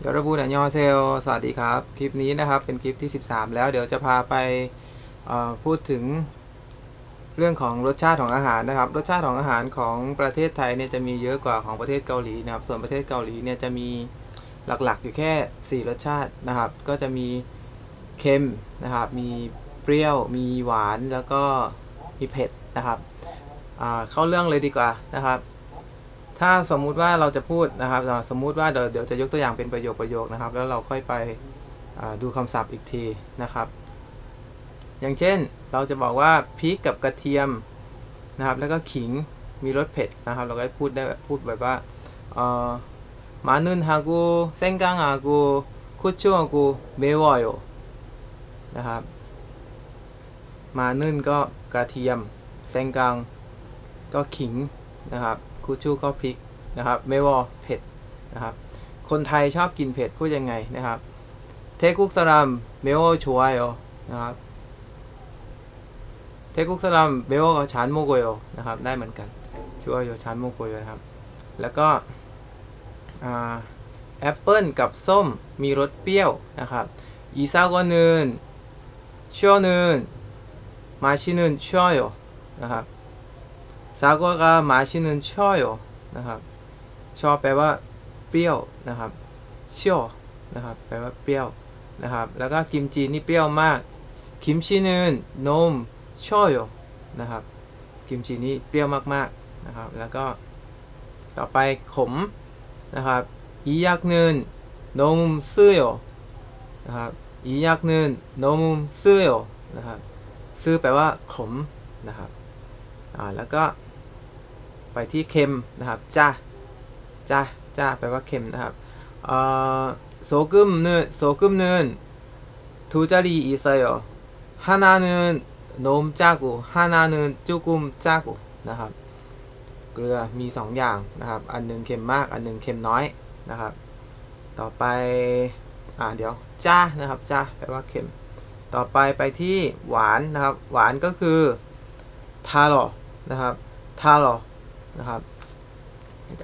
เดี๋ยวระบุนยอเซลสวัสดีครับ คลิปนี้นะครับเป็นคลิปที่ 13 แล้วเดี๋ยวจะพาไปพูดถึงเรื่องของรสชาติของอาหารนะครับ รสชาติของอาหารของประเทศไทยเนี่ยจะมีเยอะกว่าของประเทศเกาหลีนะครับ ส่วนประเทศเกาหลีเนี่ยจะมีหลักๆ อยู่แค่ 4 รสชาตินะครับ ก็จะมีเค็มนะครับ มีเปรี้ยว มีหวานแล้วก็มีเผ็ดนะครับเข้าเรื่องเลยดีกว่านะครับ ถ้าสมมุติว่าเราจะพูดนะครับ สมมุติว่าเดี๋ยวจะยกตัวอย่างเป็นประโยคประโยคนะครับ แล้วเราค่อยไปดูคำศัพท์อีกทีนะครับ อย่างเช่นเราจะบอกว่าพริกกับกระเทียมนะครับ แล้วก็ขิงมีรสเผ็ดนะครับ เราก็พูดได้พูดแบบว่ามานุนฮากูเส้นกังฮากูคุชูฮากูเมวอยนะครับมานึ่นก็กระเทียมเส้นกังก็ขิง นะครับคูชูก็พริกนะครับไม่วอเผ็ดนะครับคนไทยชอบกินเผ็ดพูดยังไงนะครับเทกุกสลัมเมวชัวโยนะครับเทกุกสลัมเมวก็ชานโมโกโยนะครับได้เหมือนกันชัวโยชานโมโกโยนะครับแล้วก็แอปเปิลกับส้มมีรสเปรี้ยวนะครับอีซาโกนึนชั่วนึนมาชินึนชั่วโยนะครับ ซากวกามาชินึนชอโยนะครับชอแปลว่าเปรี้ยวนะครับเชั่วนะครับแปลว่าเปรี้ยวนะครับแล้วก็กิมจินี่เปรี้ยวมากคิมชินึนนมชอโยนะครับกิมจินี่เปรี้ยวมากๆนะครับ แล้วก็ต่อไปขมนะครับอียักนึนนมซื่อโยนะครับอียักนึนนมซื่อโยนะครับซื่อแปลว่าขมนะครับอ่าแล้วก็ ไปที่เค็มนะครับจ้าจ้าจ้าแปลว่าเค็มนะครับโซกุมเนื้อโซกุมเนื้อทูจารีอิซายอฮานาเนื้อนมจ้ากูฮานาเนื้อจุกุมจ้ากูนะครับเกลือมี 2 อย่างนะครับ อันหนึ่งเค็มมาก อันหนึ่งเค็มน้อยนะครับ ต่อไป อ่า เดี๋ยว จ้า นะครับ จ้า แปลว่าเค็ม ต่อไปไปที่หวานนะครับ หวานก็คือ ทาโรนะครับ ทาโร นะครับ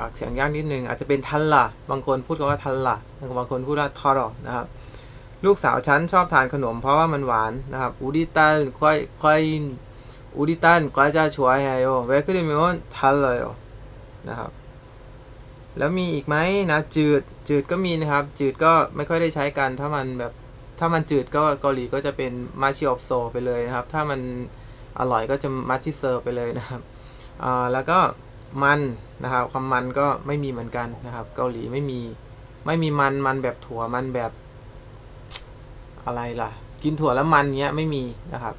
ออกเสียงยากนิดนึง อาจจะเป็นทันละบางคนพูดคำว่าทันละบางคนพูดว่าทอรอนะครับ ลูกสาวฉันชอบทานขนมเพราะว่ามันหวานนะครับอุดิตันควายควายอุดิตันควยจะช่วยให้โยเวกเดมิโอนทันเลยนะครับ แล้วมีอีกไหมนะจืดจืดก็มีนะครับ จืดก็ไม่ค่อยได้ใช้กันถ้ามันแบบถ้ามันจืดก็เกาหลีก็จะเป็นมาชิออฟโซไปเลยนะครับ ถ้ามันอร่อยก็จะมาชิเซอร์ไปเลยนะครับอ่าแล้วก็ มันนะครับความมันก็ไม่มีเหมือนกันนะครับ เกาหลีไม่มีไม่มีมันมันแบบถั่วมันแบบอะไรล่ะ กินถั่วแล้วมันเนี้ยไม่มีนะครับ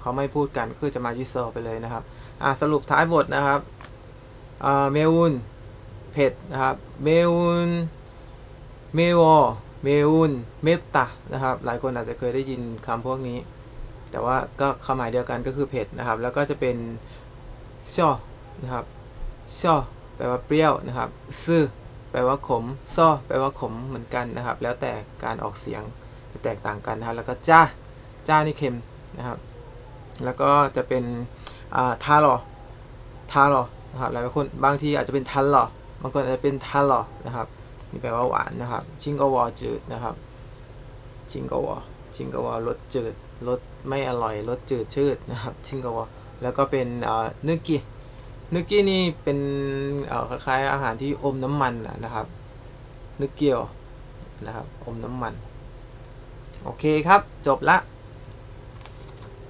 เขาไม่พูดกันคือจะมาจิโซไปเลยนะครับอ่าสรุปท้ายบทนะครับอ่าเมอุนเผ็ดนะครับเมอุนเมวอเมอุนเมปตะนะครับ หลายคนอาจจะเคยได้ยินคำพวกนี้ แต่ว่าก็ความหมายเดียวกันก็คือเผ็ดนะครับ แล้วก็จะเป็นช่อนะครับ ช่อแปลว่าเปรี้ยวนะครับซื่อแปลว่าขมซอแปลว่าขมเหมือนกันนะครับ แล้วแต่การออกเสียงแตกต่างกันนะครับแล้วก็จ้าจ้านี่เค็มนะครับ แล้วก็จะเป็นอ่าทาหรอทาหรอนะครับหลายคนบางทีอาจจะเป็นทันหรอบางคนอาจจะเป็นทันหรอนะครับนี่แปลว่าหวานนะครับ ชิงกวอจืดนะครับชิงกวอชิงกวอรสจืดรสไม่อร่อยรสจืดชืดนะครับ ชิงกวอแล้วก็เป็นอ่านึกิ นึกกี้นี่เป็นคล้ายๆอาหารที่อมน้ำมันนะครับนึกเกียวนะครับอมน้ำมัน โอเคครับจบละ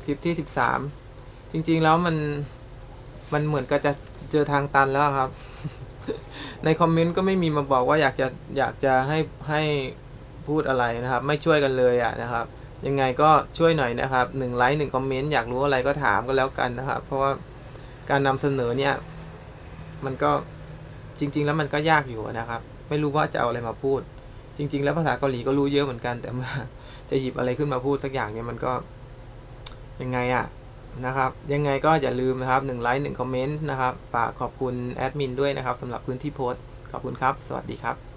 คลิปที่ 13 จริงๆแล้วมันมันเหมือนกับจะเจอทางตันแล้วครับ ในคอมเมนต์ก็ไม่มีมาบอกว่าอยากจะอยากจะให้ให้พูดอะไรนะครับ ไม่ช่วยกันเลยอะนะครับ ยังไงก็ช่วยหน่อยนะครับหนึ่งไลค์หนึ่งคอมเมนต์อยากรู้อะไรก็ถามก็แล้วกันนะครับ เพราะว่า การนำเสนอเนี่ย มันก็จริง ๆ แล้วมันก็ยากอยู่นะครับ ไม่รู้ว่าจะเอาอะไรมาพูด จริง ๆ แล้วภาษาเกาหลีก็รู้เยอะเหมือนกัน แต่ว่าจะหยิบอะไรขึ้นมาพูดสักอย่างเนี่ยมันก็ยังไงอะนะครับ ยังไงก็อย่าลืมนะครับหนึ่งไลค์หนึ่งคอมเมนต์นะครับฝากขอบคุณแอดมินด้วยนะครับสำหรับพื้นที่โพสต์ขอบคุณครับ สวัสดีครับ